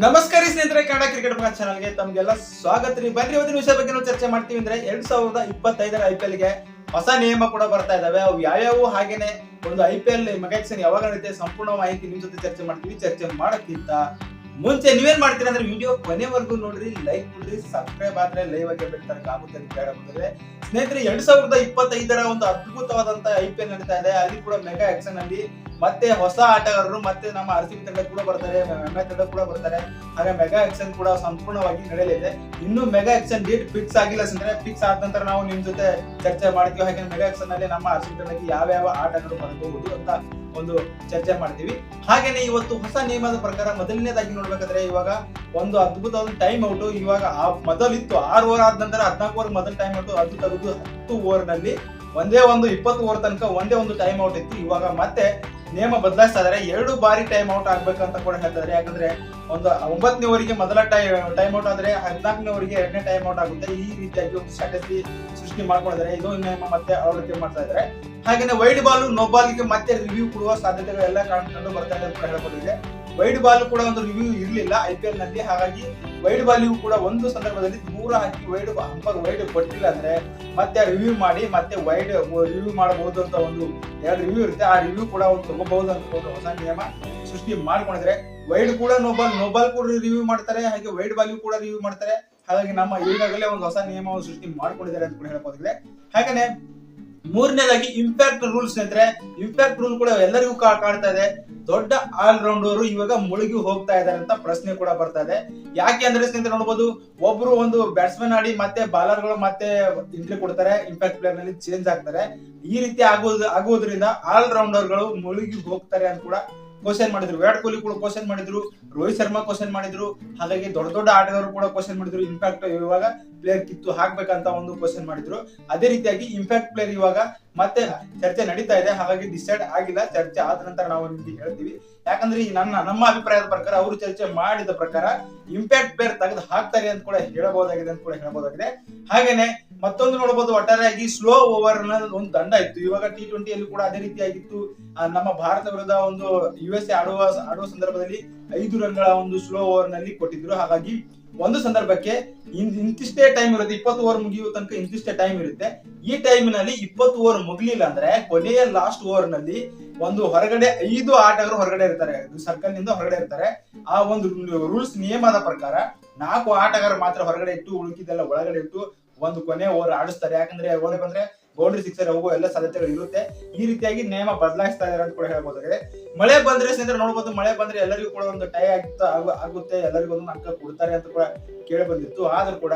ನಮಸ್ಕಾರ ಸ್ನೇಹಿತರೆ, ಕನ್ನಡ ಕ್ರಿಕೆಟ್ ಮಗ ಚಾನಲ್ಗೆ ತಮ್ಗೆಲ್ಲ ಸ್ವಾಗತ. ರೀ ಬನ್ನಿ ಇವತ್ತಿನ ವಿಷಯ ಬಗ್ಗೆ ನಾವು ಚರ್ಚೆ ಮಾಡ್ತೀವಿ ಅಂದ್ರೆ ಎರಡ್ ಸಾವಿರದ ಇಪ್ಪತ್ತೈದರ ಐ ಪಿ ಗೆ ಹೊಸ ನಿಯಮ ಕೂಡ ಬರ್ತಾ ಇದಾವೆ. ಅವು ಯಾವ್ಯಾವು? ಹಾಗೇನೆ ಒಂದು ಐ ಪಿ ಎಲ್ ಮೆಗಾಕ್ಸನ್ ಯಾವಾಗ ನಡೆಯುತ್ತೆ ಸಂಪೂರ್ಣ ಮಾಹಿತಿ ನಿಮ್ ಜೊತೆ ಚರ್ಚೆ ಮಾಡ್ತೀವಿ. ಚರ್ಚೆ ಮಾಡೋಕ್ಕಿಂತ ಮುಂಚೆ ನೀವೇನ್ ಮಾಡ್ತೀರಾ ಅಂದ್ರೆ ವಿಡಿಯೋ ಕೊನೆವರೆಗೂ ನೋಡ್ರಿ, ಲೈಕ್ ಕೊಡ್ರಿ, ಸಬ್ಸ್ಕ್ರೈಬ್ ಆದ್ರೆ ಲೈವ್ ಆಗಿ ಬಿಡ್ತಾರೆ ಆಗುತ್ತೆ ಅಂತ ಸ್ನೇಹಿತರೆ, ಎರಡ್ ಸಾವಿರದ ಇಪ್ಪತ್ತೈದರ ಒಂದು ಅದ್ಭುತವಾದಂತ ಐ ಪಿ ಎಲ್ ನಡೀತಾ ಇದೆ. ಅಲ್ಲಿ ಕೂಡ ಮೆಗಾ ಆಕ್ಷನ್ ಅಲ್ಲಿ ಮತ್ತೆ ಹೊಸ ಆಟಗಾರರು, ಮತ್ತೆ ನಮ್ಮ ಆರ್ ಸಿ ಬಿ ತಂಡ ಕೂಡ ಬರ್ತಾರೆ ಎಂಎ ತಂಡ ಕೂಡ ಬರ್ತಾರೆ. ಹಾಗೆ ಮೆಗಾ ಎಕ್ಸನ್ ಕೂಡ ಸಂಪೂರ್ಣವಾಗಿ ನಡೆಯಲಿದೆ. ಇನ್ನು ಮೆಗಾ ಎಕ್ಸನ್ ಡೇಟ್ ಫಿಕ್ಸ್ ಆಗಿಲ್ಲ ಅಂದ್ರೆ ಫಿಕ್ಸ್ ಆದ ನಂತರ ನಾವು ನಿಮ್ ಜೊತೆ ಚರ್ಚೆ ಮಾಡ್ತೀವಿ. ಹಾಗೆ ಮೆಗಾ ಎಕ್ಸನ್ನಲ್ಲಿ ನಮ್ಮ ಆರ್ ತಂಡಕ್ಕೆ ಯಾವ ಯಾವ ಆಟಗಳು ಬರಬಹುದು ಅಂತ ಒಂದು ಚರ್ಚೆ ಮಾಡ್ತೀವಿ. ಹಾಗೇನೆ ಇವತ್ತು ಹೊಸ ನಿಯಮದ ಪ್ರಕಾರ ಮೊದಲನೇದಾಗಿ ನೋಡ್ಬೇಕಾದ್ರೆ ಇವಾಗ ಒಂದು ಅದ್ಭುತವಾದ ಟೈಮ್ ಔಟ್ ಇವಾಗ ಮೊದಲಿತ್ತು ಆರು ಓವರ್ ಆದ ನಂತರ ಹದಿನಾಲ್ಕು ಓವರ್ ಮೊದಲ ಟೈಮ್ ಔಟ್ ಅದು ತೆಗೆದು ಹತ್ತು ಓವರ್ನಲ್ಲಿ ಒಂದೇ ಒಂದು ಇಪ್ಪತ್ತು ಓವರ್ ತನಕ ಒಂದೇ ಒಂದು ಟೈಮ್ ಔಟ್ ಇತ್ತು. ಇವಾಗ ಮತ್ತೆ ನಿಯಮ ಬದಲಾಯಿಸ್ತಾ ಇದಾರೆ ಎರಡು ಬಾರಿ ಟೈಮ್ ಔಟ್ ಆಗ್ಬೇಕಂತ ಕೂಡ ಹೇಳ್ತಾರೆ ಯಾಕಂದ್ರೆ ಒಂದು ಒಂಬತ್ತನೇ ಓವರಿಗೆ ಮೊದಲ ಟೈಮ್ ಔಟ್ ಆದ್ರೆ ಹದಿನಾಲ್ಕನೇ ಓವರಿಗೆ ಎರಡನೇ ಟೈಮ್ ಔಟ್ ಆಗುತ್ತೆ. ಈ ರೀತಿಯಾಗಿ ಒಂದು ಸ್ಟ್ರಾಟಜಿ ಸೃಷ್ಟಿ ಮಾಡ್ಕೊಂಡಿದ್ದಾರೆ. ಇದು ನಿಯಮ ಮತ್ತೆ ಅಳವಡಿಕೆ ಮಾಡ್ತಾ ಇದ್ದಾರೆ ಹಾಗೇನೆ ವೈಡ್ ಬಾಲ್ ನೋ ಬಾಲ್ಗೆ ಮತ್ತೆ ರಿವ್ಯೂ ಕೊಡುವ ಸಾಧ್ಯತೆಗಳೆಲ್ಲ ಕಾಣ್ಕೊಂಡು ಬರ್ತಾ ಇದೆ ಅಂತ ಹೇಳ್ಕೊಂಡಿದೆ ವೈಡ್ ಬಾಲ್ ಕೂಡ ಒಂದು ರಿವ್ಯೂ ಇರಲಿಲ್ಲ ಐ ಪಿ ಎಲ್ನಲ್ಲಿ. ಹಾಗಾಗಿ ವೈಡ್ ಬಾಲಿಗೂ ಕೂಡ ಒಂದು ಸಂದರ್ಭದಲ್ಲಿ ದೂರ ಹಾಕಿ ವೈಡ್ ಅಂಪರ್ ವೈಡ್ ಕೊಟ್ಟಿಲ್ಲ ಅಂದ್ರೆ ಮತ್ತೆ ರಿವ್ಯೂ ಮಾಡಿ, ಮತ್ತೆ ವೈಡ್ ರಿವ್ಯೂ ಮಾಡಬಹುದು ಅಂತ ಒಂದು ಎರಡು ರಿವ್ಯೂ ಇರುತ್ತೆ. ಆ ರಿವ್ಯೂ ಕೂಡ ಒಂದು ತಗೋಬಹುದು ಅಂತ ಒಂದು ಹೊಸ ನಿಯಮ ಸೃಷ್ಟಿ ಮಾಡ್ಕೊಂಡಿದ್ರೆ ವೈಡ್ ಕೂಡ ನೋಬಾಲ್ ನೋಬಾಲ್ ಕೂಡ ರಿವ್ಯೂ ಮಾಡ್ತಾರೆ. ಹಾಗೆ ವೈಡ್ ಬಾಲಿಗೂ ಕೂಡ ರಿವ್ಯೂ ಮಾಡ್ತಾರೆ. ಹಾಗಾಗಿ ನಮ್ಮ ಈಗಾಗಲೇ ಒಂದು ಹೊಸ ನಿಯಮವನ್ನು ಸೃಷ್ಟಿ ಮಾಡ್ಕೊಂಡಿದ್ದಾರೆ ಅಂತ ಕೂಡ ಹೇಳ್ಬೋದಿದೆ ಹಾಗೇನೆ ಮೂರನೇದಾಗಿ ಇಂಪ್ಯಾಕ್ಟ್ ರೂಲ್ಸ್ ಸ್ನೇಹಿತರೆ ಇಂಪ್ಯಾಕ್ಟ್ ರೂಲ್ ಕೂಡ ಎಲ್ಲರಿಗೂ ಕಾಡ್ತಾ ಇದೆ. ದೊಡ್ಡ ಆಲ್ ರೌಂಡರ್ ಇವಾಗ ಮುಳುಗಿ ಹೋಗ್ತಾ ಇದ್ದಾರೆ ಅಂತ ಪ್ರಶ್ನೆ ಕೂಡ ಬರ್ತಾ ಇದೆ. ಯಾಕೆ ಅಂದ್ರೆ ಸ್ನೇಹಿತರೆ ನೋಡಬಹುದು ಒಬ್ರು ಒಂದು ಬ್ಯಾಟ್ಸ್ಮನ್ ಆಡಿ ಮತ್ತೆ ಬಾಲರ್ಗಳು ಮತ್ತೆ ಎಂಟ್ರಿ ಕೊಡ್ತಾರೆ ಇಂಪ್ಯಾಕ್ಟ್ ಪ್ಲೇಯರ್ನಲ್ಲಿ ಚೇಂಜ್ ಆಗ್ತಾರೆ. ಈ ರೀತಿ ಆಗೋದು ಆಗೋದ್ರಿಂದ ಆಲ್ ರೌಂಡರ್ಗಳು ಮುಳುಗಿ ಹೋಗ್ತಾರೆ ಅಂತ ಕೂಡ ಕ್ವಶನ್ ಮಾಡಿದ್ರು. ವಿರಾಟ್ ಕೊಹ್ಲಿ ಕೂಡ ಕ್ವಶನ್ ಮಾಡಿದ್ರು, ರೋಹಿತ್ ಶರ್ಮಾ ಕ್ವಶನ್ ಮಾಡಿದ್ರು, ಹಾಗಾಗಿ ದೊಡ್ಡ ದೊಡ್ಡ ಆಟಗಾರರು ಕೂಡ ಕ್ವಶನ್ ಮಾಡಿದ್ರು ಇಂಪ್ಯಾಕ್ಟ್ ಇವಾಗ ಪ್ಲೇಯರ್ ಕಿತ್ತು ಹಾಕ್ಬೇಕಂತ ಒಂದು ಕ್ವಶನ್ ಮಾಡಿದ್ರು. ಅದೇ ರೀತಿಯಾಗಿ ಇಂಪ್ಯಾಕ್ಟ್ ಪ್ಲೇಯರ್ ಇವಾಗ ಮತ್ತೆ ಚರ್ಚೆ ನಡೀತಾ ಇದೆ. ಹಾಗಾಗಿ ಡಿಸೈಡ್ ಆಗಿಲ್ಲ. ಚರ್ಚೆ ಆದ ನಂತರ ನಾವು ಹೇಳ್ತೀವಿ. ಯಾಕಂದ್ರೆ ಈ ನನ್ನ, ನಮ್ಮ ಅಭಿಪ್ರಾಯದ ಪ್ರಕಾರ ಅವರು ಚರ್ಚೆ ಮಾಡಿದ ಪ್ರಕಾರ ಇಂಪ್ಯಾಕ್ಟ್ ಪ್ಲೇಯರ್ ತೆಗೆದು ಹಾಕ್ತಾರೆ ಅಂತ ಕೂಡ ಹೇಳಬಹುದಾಗಿದೆ ಅಂತ ಕೂಡ ಹೇಳಬಹುದಾಗಿದೆ. ಹಾಗೇನೆ ಮತ್ತೊಂದು ನೋಡಬಹುದು ಒಟ್ಟಾರೆಯಾಗಿ ಸ್ಲೋ ಓವರ್ ಒಂದು ದಂಡ ಇತ್ತು. ಇವಾಗ ಟಿ ಟ್ವೆಂಟಿಯಲ್ಲಿ ಕೂಡ ಅದೇ ರೀತಿಯಾಗಿತ್ತು. ನಮ್ಮ ಭಾರತ ವಿರುದ್ಧ ಒಂದು ಯು ಎಸ್ ಎ ಆಡುವ ಆಡುವ ಸಂದರ್ಭದಲ್ಲಿ ಐದು ರನ್ಗಳ ಒಂದು ಸ್ಲೋ ಓವರ್ನಲ್ಲಿ ಕೊಟ್ಟಿದ್ರು. ಹಾಗಾಗಿ ಒಂದು ಸಂದರ್ಭಕ್ಕೆ ಇಂತಿಷ್ಟೇ ಟೈಮ್ ಇರುತ್ತೆ, ಇಪ್ಪತ್ತು ಓವರ್ ಮುಗಿಯುವ ತನಕ ಇಂತಿಷ್ಟೇ ಟೈಮ್ ಇರುತ್ತೆ. ಈ ಟೈಮಿನಲ್ಲಿ ಇಪ್ಪತ್ತು ಓವರ್ ಮುಗಲಿಲ್ಲ ಅಂದ್ರೆ ಕೊನೆಯ ಲಾಸ್ಟ್ ಓವರ್ನಲ್ಲಿ ಒಂದು ಹೊರಗಡೆ ಐದು ಆಟಗಾರರು ಹೊರಗಡೆ ಇರ್ತಾರೆ. ಸರ್ಕಲ್ನಿಂದ ಹೊರಗಡೆ ಇರ್ತಾರೆ. ಆ ಒಂದು ರೂಲ್ಸ್ ನಿಯಮದ ಪ್ರಕಾರ ನಾಲ್ಕು ಆಟಗಾರ ಮಾತ್ರ ಹೊರಗಡೆ ಇಟ್ಟು ಉಳುಕಿದೆಲ್ಲ ಒಳಗಡೆ ಇಟ್ಟು ಒಂದು ಕೊನೆ ಓವರ್ ಆಡಿಸ್ತಾರೆ. ಯಾಕಂದ್ರೆ ಒಳಗೆ ಬಂದ್ರೆ ಬೌಂಡ್ರಿ ಸಿಕ್ಸರ್ ಅವು ಎಲ್ಲ ಸಾಧ್ಯತೆಗಳು ಇರುತ್ತೆ. ಈ ರೀತಿಯಾಗಿ ನಿಯಮ ಬದಲಾಯಿಸ್ತಾ ಇದಾರೆ ಅಂತ ಕೂಡ ಹೇಳ್ಬೋದಾಗಿದೆ. ಮಳೆ ಬಂದ್ರೆ ಸ್ನೇಹಿತರೆ ನೋಡ್ಬೋದು, ಮಳೆ ಬಂದ್ರೆ ಎಲ್ಲರಿಗೂ ಕೂಡ ಒಂದು ಟೈ ಆಗ್ತಾ ಆಗು- ಆಗುತ್ತೆ. ಎಲ್ಲರಿಗೂ ಒಂದು ಅಂಕ ಕೊಡ್ತಾರೆ ಅಂತ ಕೂಡ ಕೇಳಿ ಬಂದಿತ್ತು. ಆದ್ರೂ ಕೂಡ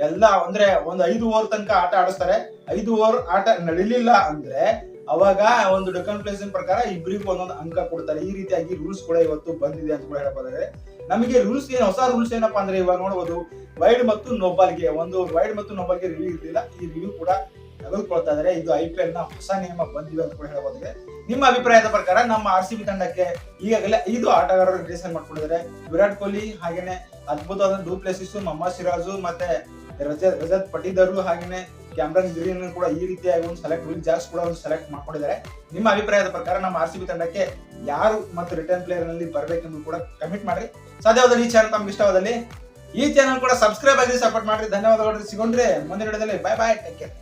ಎಲ್ಲ ಅಂದ್ರೆ ಒಂದು ಐದು ಓವರ್ ತನಕ ಆಟ ಆಡಿಸ್ತಾರೆ. ಐದು ಓವರ್ ಆಟ ನಡಿಲಿಲ್ಲ ಅಂದ್ರೆ ಅವಾಗ ಒಂದು ಡೆಕನ್ ಪ್ಲೇಸ್ ಪ್ರಕಾರ ಇಬ್ಬರಿಗೂ ಒಂದೊಂದು ಅಂಕ ಕೊಡ್ತಾರೆ. ಈ ರೀತಿಯಾಗಿ ರೂಲ್ಸ್ ಕೂಡ ಇವತ್ತು ಬಂದಿದೆ ಅಂತ ಕೂಡ ಹೇಳ್ಬೋದಾಗಿದೆ. ನಮಗೆ ರೂಲ್ಸ್ ಏನು, ಹೊಸ ರೂಲ್ಸ್ ಏನಪ್ಪಾ ಅಂದ್ರೆ ಇವಾಗ ನೋಡಬಹುದು ವೈಡ್ ಮತ್ತು ನೋಬಾಲ್ಗೆ ಒಂದು ವೈಡ್ ಮತ್ತು ನೋಬಾಲ್ಗೆ ರಿವ್ಯೂ ಇರಲಿಲ್ಲ. ಈ ರಿವ್ಯೂ ಕೂಡ ತೆಗೆದುಕೊಳ್ತಾ ಇದಾರೆ, ಇದು ಐ ಪಿ ಎಲ್ನ ಹೊಸ ನಿಯಮ ಬಂದಿದೆ ಅಂತ ಕೂಡ ಹೇಳ್ಬೋದಿದೆ ನಿಮ್ಮ ಅಭಿಪ್ರಾಯದ ಪ್ರಕಾರ ನಮ್ಮ ಆರ್ ಸಿ ಬಿ ತಂಡಕ್ಕೆ ಈಗಾಗಲೇ ಐದು ಆಟಗಾರರು ಡಿಸೈನ್ ಮಾಡ್ಕೊಂಡಿದ್ದಾರೆ. ವಿರಾಟ್ ಕೊಹ್ಲಿ ಹಾಗೇನೆ ಅದ್ಭುತವಾದ ಡೂ ಪ್ಲೇಸಿಸ್ ಮೊಹಮ್ಮದ್ ಸಿರಾಜು ಮತ್ತೆ ರಜತ್ ಪಟಿದಾರು ಹಾಗೇನೆ ಕ್ಯಾಮ್ರನ್ ಗ್ರೀನ್ ಕೂಡ ಈ ರೀತಿಯಾಗಿ ಒಂದು ಸೆಲೆಕ್ಟ್ ವಿಲ್ ಜಾಸ್ ಕೂಡ ಒಂದು ಸೆಲೆಕ್ಟ್ ಮಾಡ್ಕೊಂಡಿದ್ದಾರೆ. ನಿಮ್ಮ ಅಭಿಪ್ರಾಯದ ಪ್ರಕಾರ ನಮ್ಮ ಆರ್ ಸಿ ಬಿ ತಂಡಕ್ಕೆ ಯಾರು ಮತ್ತು ರಿಟರ್ನ್ ಪ್ಲೇಯರ್ನಲ್ಲಿ ಬರಬೇಕೆಂದು ಕೂಡ ಕಮಿಟ್ ಮಾಡ್ರಿ. ಸಾಧ್ಯವಾದಲ್ಲಿ ಈ ಚಾನಲ್ ತಮ್ಗೆ ಇಷ್ಟವಾದಲ್ಲಿ ಈ ಚಾನಲ್ ಕೂಡ ಸಬ್ಸ್ಕ್ರೈಬ್ ಆಗಿ ಸಪೋರ್ಟ್ ಮಾಡ್ರಿ. ಧನ್ಯವಾದಗಳು ಸಿಗೊಂಡ್ರೆ ಮುಂದಿನ ವಿಡಿಯೋದಲ್ಲಿ ಬೈ ಬಾಯ್ ಟೇಕ್ ಕೇರ್